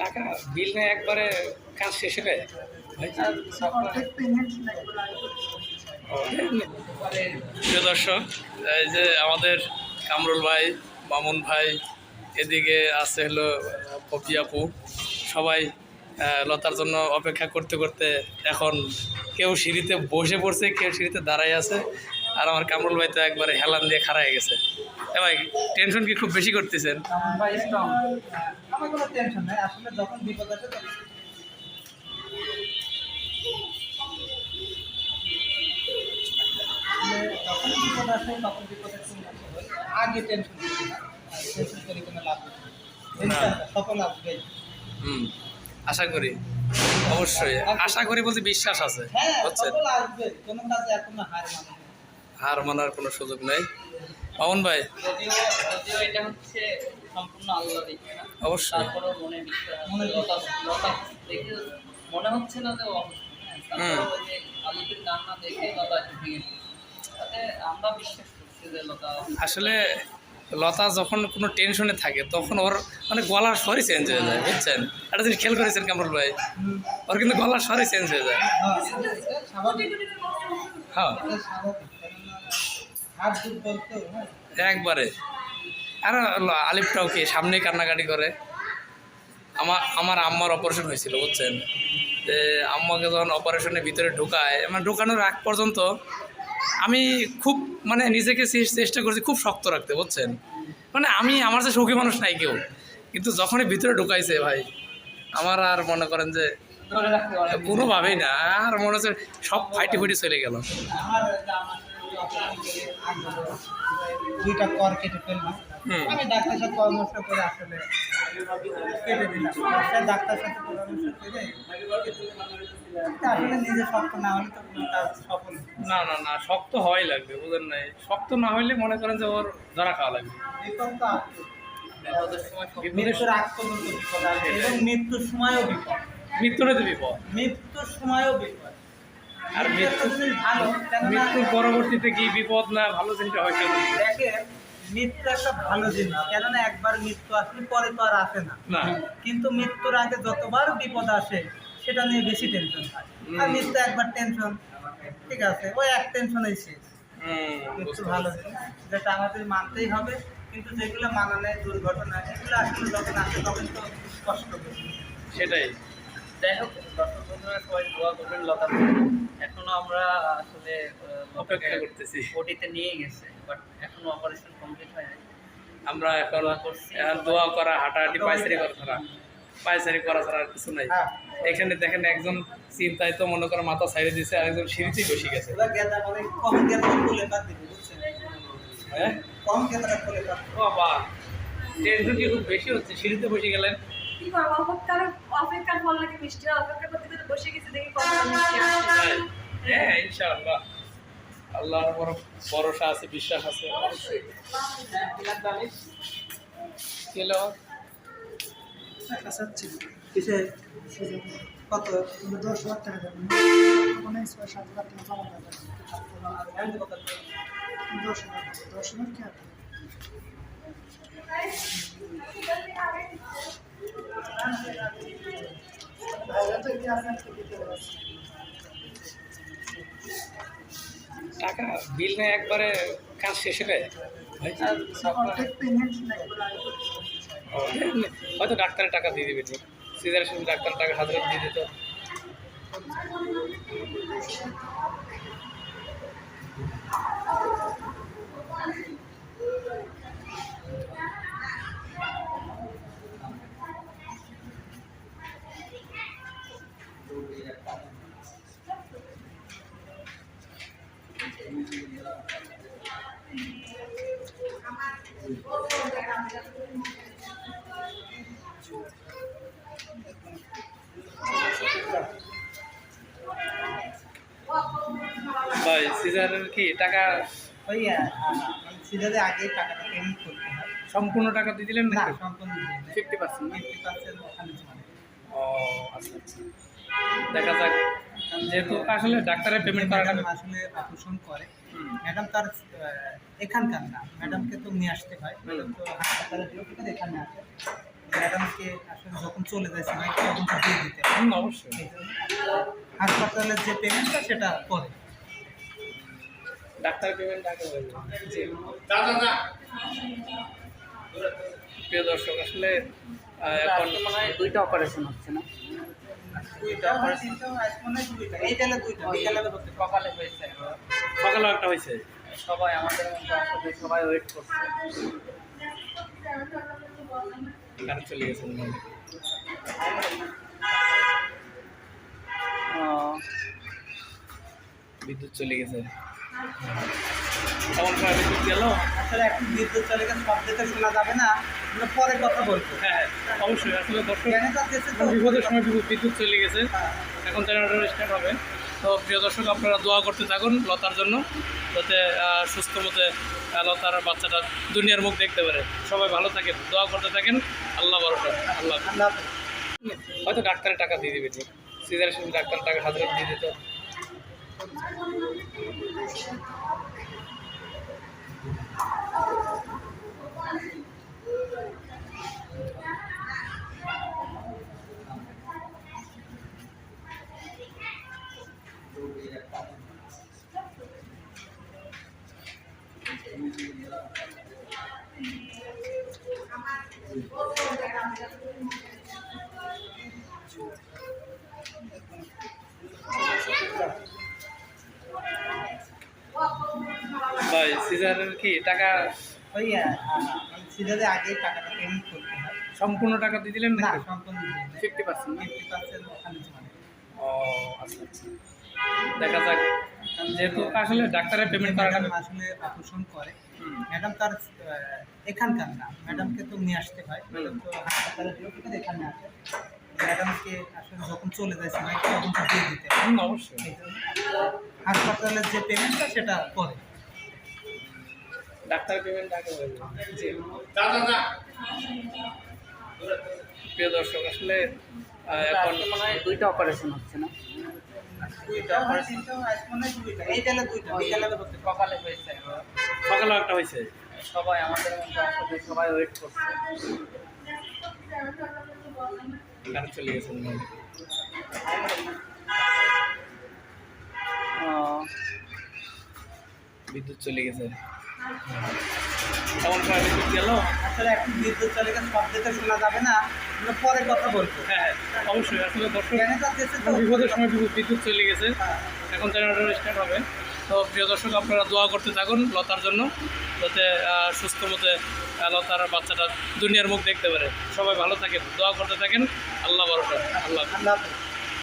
টাকা বিল না একবারে কাজ শেষ হয়ে যায়? প্রিয় দর্শক এই যে আমাদের কামরুল ভাই মামুন ভাই এদিকে আছে হলো পপি আপু। সবাই লতার জন্য অপেক্ষা করতে করতে এখন কেউ সিঁড়িতে বসে পড়ছে কেউ সিঁড়িতে দাঁড়াই আছে। আর আমার কামরুল ভাই তো একবারে হেলান দিয়ে খাড়া হয়ে গেছে। এ ভাই টেনশন কি খুব বেশি করতেছেন। আগে টেনশন টেনশন করে কোনো লাভ সফল আসবে হুম আশা করি। অবশ্যই আশা করি বলতে বিশ্বাস আছে হ্যাঁ বুঝছেন? কোনো কাজে এখনও হার মানে না। হার মানার কোনো সুযোগ নেই। মামুন ভাই? যদিও যদিও এটা হচ্ছে সম্পূর্ণ আল্লাহ দেখে না অবশ্যই মনে। মনে মনে হচ্ছে না যে। হ্যাঁ, আসলে লতা যখন কোনো টেনশনে থাকে তখন ওর মানে গলার স্বরই চেঞ্জ হয়ে যায় বুঝছেন? একটা জিনিস খেয়াল করেছেন কামরুল ভাই? ওর কিন্তু গলার স্বরই চেঞ্জ হয়ে যায়। হ্যাঁ, একবারে। আর আলিফটাও কি সামনেই কান্নাকাটি করে? আমার আমার আম্মার অপারেশন হয়েছিল, বুঝছেন? যে আম্মাকে যখন অপারেশনের ভিতরে ঢুকায় মানে ঢুকানোর আগ পর্যন্ত আমি খুব মানে নিজেকে চেষ্টা করছি খুব শক্ত রাখতে, বুঝছেন? মানে আমি, আমার যে সুখী মানুষ নাই কেউ, কিন্তু যখনই ভিতরে ঢুকাইছে ভাই, আমার আর মনে করেন যে কোনোভাবেই না, আর মনে হচ্ছে সব ফাইটে ফুটে চলে গেল। দুইটা কর কেটে ফেললাম আমি ডাক্তার সাথে পরামর্শ করে আসলে কেটে দিলাম। ডাক্তার সাথে পরামর্শ করে আসলে নিজে শক্ত না হলে তো কোনো কাজ সফল না। না শক্ত হওয়াই লাগবে নাই? শক্ত না হইলে মনে করেন যে ওর ধরা খাওয়া লাগবে। মৃত্যুর আগ পর্যন্ত বিপদ আসবে এবং মৃত্যুর সময়ও বিপদ। মৃত্যুরে তো বিপদ। মৃত্যুর সময়ও বিপদ। আর মৃত্যুর পরবর্তীতে কি বিপদ না ভালো জিনিসটা হয় কেন মৃত্যু একটা ভালো জিনিস কেননা একবার মৃত্যু আসলে পরে তো আর আসে না। কিন্তু মৃত্যুর আগে যতবার বিপদ আসে সেটা নিয়ে বেশি টেনশন হয়। আর মৃত্যু একবার টেনশন ঠিক আছে ওই এক টেনশনেই শেষ। মৃত্যু ভালো যেটা আমাদের মানতেই হবে কিন্তু যেগুলো মানা নেয় দুর্ঘটনা এগুলো আসলে যখন আসে তখন তো কষ্ট সেটাই। যাই হোক দর্শক বন্ধুরা সবাই দোয়া করবেন লতা এখনও আমরা আসলে অপেক্ষা করতেছি। ওটিতে নিয়ে গেছে বাট এখনও অপারেশন কমপ্লিট হয় নাই। আমরা এখন এখন দোয়া করা হাঁটাহাঁটি পায়চারি করা। ছাড়া পায়চারি করা ছাড়া আর কিছু নাই। হ্যাঁ। এখানে দেখেন একজন চিন্তায় তো মনে করো মাথা সাইডে দিছে আর একজন সিঁড়িতেই বসে গেছে। মানে কম গেঁদা খুলে বাদ দিবে বুঝছেন? হ্যাঁ? বাবা টেনশন কি খুব বেশি হচ্ছে সিঁড়িতে বসে গেলেন। কি করব? অপেক্ষার অপেক্ষার ফল নাকি মিষ্টি হয়। অপেক্ষা করতে করতে বসে গেছি দেখি মিষ্টি আসে। হ্যাঁ হ্যাঁ ইনশাআল্লাহ। আল্লাহর বড় ভরসা আছে বিশ্বাস আছে। কেলো কত? দশ লাখ টাকা দেবেন সাত লাখ টাকা জমা দেবেন দশ লাখ দশ লাখ কি টাকা বিল না একবারে কাজ শেষ হয়ে যায় নেই হয়তো ডাক্তারের টাকা দিয়ে দিবে সিজারের সাথে ডাক্তার টাকা হাজার দিয়ে দিত ভাই সিজারের কি টাকা? ওই সিজারে আগে টাকাটা পেমেন্ট করতে হয়। সম্পূর্ণ টাকা দিয়ে দিলেন না সম্পূর্ণ ফিফটি পার্সেন্ট ফিফটি পার্সেন্ট। ও আচ্ছা আচ্ছা। দেখা যাক। যেহেতু আসলে ডাক্তারের পেমেন্ট করাটা আসলে অপারেশন করে ম্যাডাম তার এখানকার না। ম্যাডামকে তো নিয়ে আসতে হয়। ম্যাডাম। তো এখানে আসে। ম্যাডামকে আসলে যখন চলে যায় সবাই তখন তো দিয়ে দিতে অবশ্যই। হাসপাতালের যে পেমেন্টটা সেটা করে পেমেন্ট আগে হয়ে প্রিয় দর্শক আসলে এখন দুইটা অপারেশন হচ্ছে না? দুইটা দুইটা। বিকালে সকালে হয়েছে সকালে একটা হয়েছে? সবাই আমাদের সবাই ওয়েট করছে। কারেন্ট চলে গেছে মনে বিদ্যুৎ চলে গেছে। গেল আসলে এখন বিদ্যুৎ চলে গেছে শব্দ তো শোনা যাবে না আমরা পরে কথা বলব। হ্যাঁ অবশ্যই। আসলে দর্শক বিপদের সময় বিদ্যুৎ চলে গেছে। হ্যাঁ। এখন জেনারেটর স্টার্ট হবে। তো প্রিয় দর্শক আপনারা দোয়া করতে থাকুন লতার জন্য যাতে সুস্থ মতে লতার বাচ্চাটা দুনিয়ার মুখ দেখতে পারে। সবাই ভালো থাকেন দোয়া করতে থাকেন। আল্লাহ বরফ আল্লাহ। হয়তো ডাক্তারের টাকা দিয়ে দিবে সিজারের সাথে ডাক্তারের টাকা হাজার দিয়ে দিত Thank you. কি টাকা? ওই সিজারে টাকাটা পেমেন্ট করতে হয়। সম্পূর্ণ টাকা দিয়ে দিলেন না সম্পূর্ণ ফিফটি পার্সেন্ট ফিফটি পার্সেন্ট ও আচ্ছা আচ্ছা। দেখা যাক। যেহেতু আসলে ডাক্তারের পেমেন্ট করাটা আসলে অপারেশন করে। ম্যাডাম তার এখানকার না। ম্যাডামকে তো নিয়ে আসতে হয়। ম্যাডাম তো হাসপাতালে এখানে আসে ম্যাডামকে আসলে যখন চলে যায় সবাই তখন দিয়ে দিতে অবশ্যই। হাসপাতালের যে পেমেন্টটা সেটা করে। ডাক্তারের পেমেন্ট আগে হয়ে যাবে। প্রিয় দর্শক আসলে এখন মনে হয় দুইটা অপারেশন হচ্ছে না। সকালে একটা হয়েছে? সবাই আমাদের সবাই ওয়েট করছে। চলে গেছে বিদ্যুৎ চলে গেছে। গেল আসলে এখন বিদ্যুৎ চলে গেছে শোনা যাবে না। আমরা পরে কথা বলব। হ্যাঁ অবশ্যই আসলে দর্শক বিপদের সময় বিদ্যুৎ চলে গেছে। হ্যাঁ। এখন জেনারেটর স্টার্ট হবে। তো প্রিয় দর্শক আপনারা দোয়া করতে থাকুন লতার জন্য যাতে সুস্থ মতে লতার বাচ্চাটা দুনিয়ার মুখ দেখতে পারে। সবাই ভালো থাকেন দোয়া করতে থাকেন। আল্লাহ ভরসা আল্লাহ আল্লাহ।